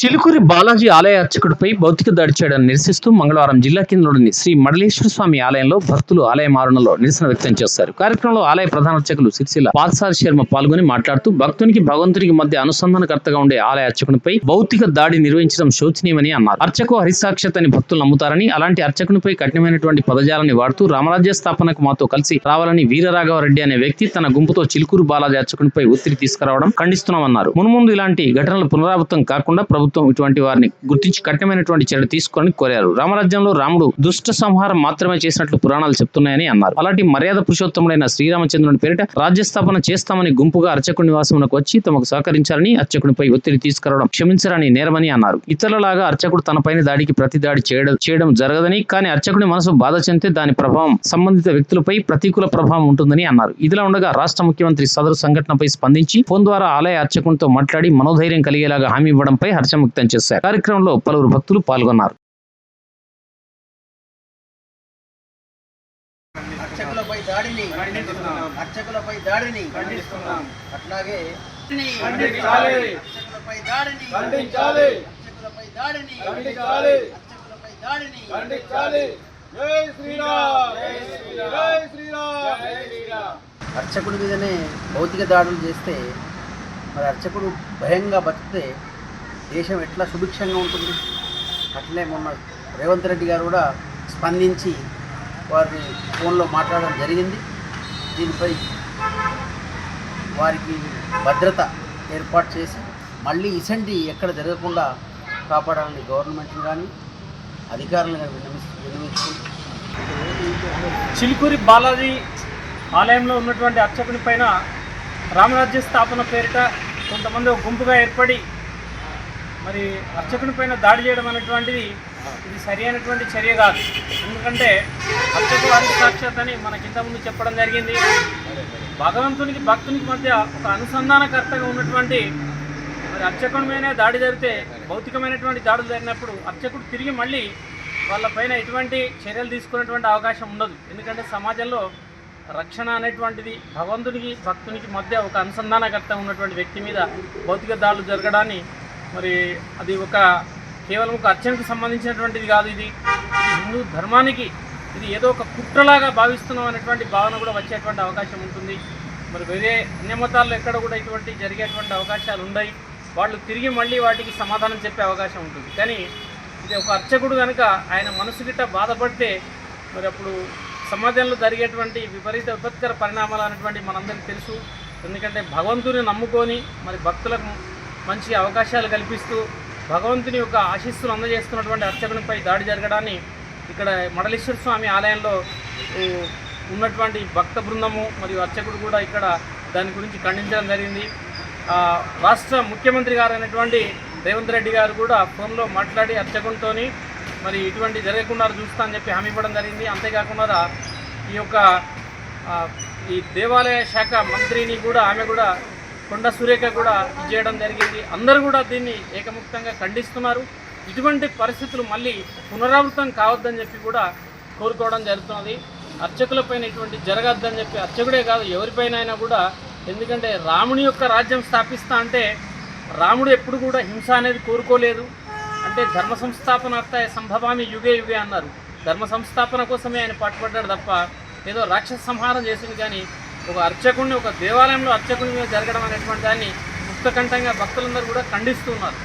చిలుకూరి బాలాజీ ఆలయ అర్చకుడిపై భౌతిక దాడి చేయడాన్ని నిరసిస్తూ మంగళవారం జిల్లా కేంద్రంలోని శ్రీ మడలేశ్వర స్వామి ఆలయంలో భక్తులు ఆలయ మారణలో నిరసన వ్యక్తం చేశారు. కార్యక్రమంలో ఆలయ ప్రధాన అర్చకులు సిరిసిల్ల పాల్సార్ శర్మ పాల్గొని మాట్లాడుతూ భక్తునికి భగవంతునికి మధ్య అనుసంధానకర్తగా ఉండే ఆలయ అర్చకునిపై భౌతిక దాడి నిర్వహించడం శోచనీయమని అన్నారు. అర్చకు హరిసాక్షత్ అని భక్తులు నమ్ముతారని అలాంటి అర్చకునిపై కఠినమైనటువంటి పదజాలని వాడుతూ రామరాజ్య స్థాపనకు మాతో కలిసి రావాలని వీరరాఘవరెడ్డి అనే వ్యక్తి తన గుంపుతో చిలుకూరు బాలాజీ అర్చకునిపై ఒత్తిడి తీసుకురావడం ఖండిస్తున్నామన్నారు. మున్ముందు ఇలాంటి ఘటనలు పునరావృతం కాకుండా ప్రభుత్వం ఇటువంటి వారిని గుర్తించి కఠినమైనటువంటి చర్య తీసుకోవాలని కోరారు. రామరాజ్యంలో రాముడు దుష్ట సంహారం మాత్రమే చేసినట్లు పురాణాలు చెప్తున్నాయని అన్నారు. అలాంటి మర్యాద పురుషోత్తముడైన శ్రీరామచంద్రుని పేరిట రాజ్యస్థాపన చేస్తామని గుంపుగా అర్చకుడి నివాసమునకు వచ్చి తమకు సహకరించాలని అర్చకునిపై ఒత్తిడి తీసుకురావడం క్షమించరని నేరమని అన్నారు. ఇతరులలాగా అర్చకుడు తనపైన దాడికి ప్రతి దాడి చేయడం చేయడం జరగదని కానీ అర్చకుడి మనసు బాధ చెందితే దాని ప్రభావం సంబంధిత వ్యక్తులపై ప్రతికూల ప్రభావం ఉంటుందని అన్నారు. ఇదిలా ఉండగా రాష్ట్ర ముఖ్యమంత్రి సదరు సంఘటనపై స్పందించి ఫోన్ ద్వారా ఆలయ అర్చకునితో మాట్లాడి మనోధైర్యం కలిగేలాగా హామీ ఇవ్వడంపై హర్షం వ్యక్తం చేశారు. కార్యక్రమంలో పలువురు భక్తులు పాల్గొన్నారు. అర్చకులపై దాడిని అర్చకులపై దాడిని అట్లాగే ఖండించాలి. అర్చకులపై దాడిని ఖండించాలి. అర్చకులపై దాడిని ఖండించాలి. అర్చకులపై దాడిని ఖండించాలి. జై శ్రీరామ్. జై శ్రీరామ్. జై శ్రీరామ్. జై శ్రీరామ్. అర్చకుడి మీదనే భౌతిక దాడులు చేస్తే మరి అర్చకుడు భయంగా బతికితే దేశం ఎట్లా సుభిక్షంగా ఉంటుంది? అట్లే మొన్న రేవంత్ రెడ్డి గారు కూడా స్పందించి వారిని ఫోన్లో మాట్లాడడం జరిగింది. దీనిపై వారికి భద్రత ఏర్పాటు చేసి మళ్ళీ ఇసంటి ఎక్కడ జరగకుండా కాపాడాలని గవర్నమెంట్ని కానీ అధికారులను కానీ విన్నవిస్తూ చిలుకూరి బాలాజీ ఆలయంలో ఉన్నటువంటి అర్చకుని పైన రామరాజ్య స్థాపన పేరిట కొంతమంది ఒక గుంపుగా ఏర్పడి మరి అర్చకుని పైన దాడి చేయడం అనేటువంటిది ఇది సరి అయినటువంటి చర్య కాదు. ఎందుకంటే అర్చకు వారి సాక్షాత్ అని మనకి ఇంతకుముందు చెప్పడం జరిగింది. భగవంతునికి భక్తునికి మధ్య ఒక అనుసంధానకర్తగా ఉన్నటువంటి మరి అర్చకుడి మీదనే దాడి జరిగితే భౌతికమైనటువంటి దాడులు జరిగినప్పుడు అర్చకుడు తిరిగి మళ్ళీ వాళ్ళపైన ఎటువంటి చర్యలు తీసుకునేటువంటి అవకాశం ఉండదు. ఎందుకంటే సమాజంలో రక్షణ అనేటువంటిది భగవంతునికి భక్తునికి మధ్య ఒక అనుసంధానకర్త ఉన్నటువంటి వ్యక్తి మీద భౌతిక దాడులు జరగడాన్ని మరి అది ఒక కేవలం ఒక అర్చనకు సంబంధించినటువంటిది కాదు ఇది. హిందూ ధర్మానికి ఇది ఏదో ఒక కుట్రలాగా భావిస్తున్నాం అనేటువంటి భావన కూడా వచ్చేటువంటి అవకాశం ఉంటుంది. మరి వేరే అన్య మతాల్లో ఎక్కడ కూడా ఇటువంటి జరిగేటువంటి అవకాశాలు ఉన్నాయి వాళ్ళు తిరిగి మళ్ళీ వాటికి సమాధానం చెప్పే అవకాశం ఉంటుంది. కానీ ఇది ఒక అర్చకుడు కనుక ఆయన మనసు గిట్ట బాధపడితే మరి అప్పుడు సమాజంలో జరిగేటువంటి విపరీత విపత్కర పరిణామాలు అనేటువంటి మనందరికీ తెలుసు. ఎందుకంటే భగవంతుని నమ్ముకొని మరి భక్తులకు మంచి అవకాశాలు కల్పిస్తూ భగవంతుని యొక్క ఆశీస్సులు అందజేస్తున్నటువంటి అర్చకునిపై దాడి జరగడాన్ని ఇక్కడ మడలేశ్వర స్వామి ఆలయంలో ఉన్నటువంటి భక్త బృందము మరియు అర్చకుడు కూడా ఇక్కడ దాని గురించి ఖండించడం జరిగింది. రాష్ట్ర ముఖ్యమంత్రి గారు అయినటువంటి రేవంత్ రెడ్డి గారు కూడా ఫోన్లో మాట్లాడి అర్చకునితోని మరి ఇటువంటి జరగకుండా చూస్తా అని చెప్పి హామీ ఇవ్వడం జరిగింది. అంతేకాకుండా ఈ యొక్క ఈ దేవాలయ శాఖ మంత్రిని కూడా ఆమె కూడా కొండ సురేఖ కూడా చేయడం జరిగింది. అందరూ కూడా దీన్ని ఏకముక్తంగా ఖండిస్తున్నారు. ఇటువంటి పరిస్థితులు మళ్ళీ పునరావృతం కావద్దని చెప్పి కూడా కోరుకోవడం జరుగుతున్నది. అర్చకులపైన ఇటువంటి జరగద్దని చెప్పి అర్చకుడే కాదు ఎవరిపైన అయినా కూడా. ఎందుకంటే రాముని యొక్క రాజ్యం స్థాపిస్తా అంటే రాముడు ఎప్పుడు కూడా హింస అనేది కోరుకోలేదు. అంటే ధర్మ సంస్థాపనార్థ సంభవామి యుగే యుగే అన్నారు. ధర్మ సంస్థాపన కోసమే ఆయన పాటుపడ్డాడు తప్ప ఏదో రాక్షస సంహారం చేసింది కానీ ఒక అర్చకుడిని ఒక దేవాలయంలో అర్చకుడి మీద జరగడం అనేటువంటి దాన్ని ముక్తకంఠంగా భక్తులందరూ కూడా ఖండిస్తున్నారు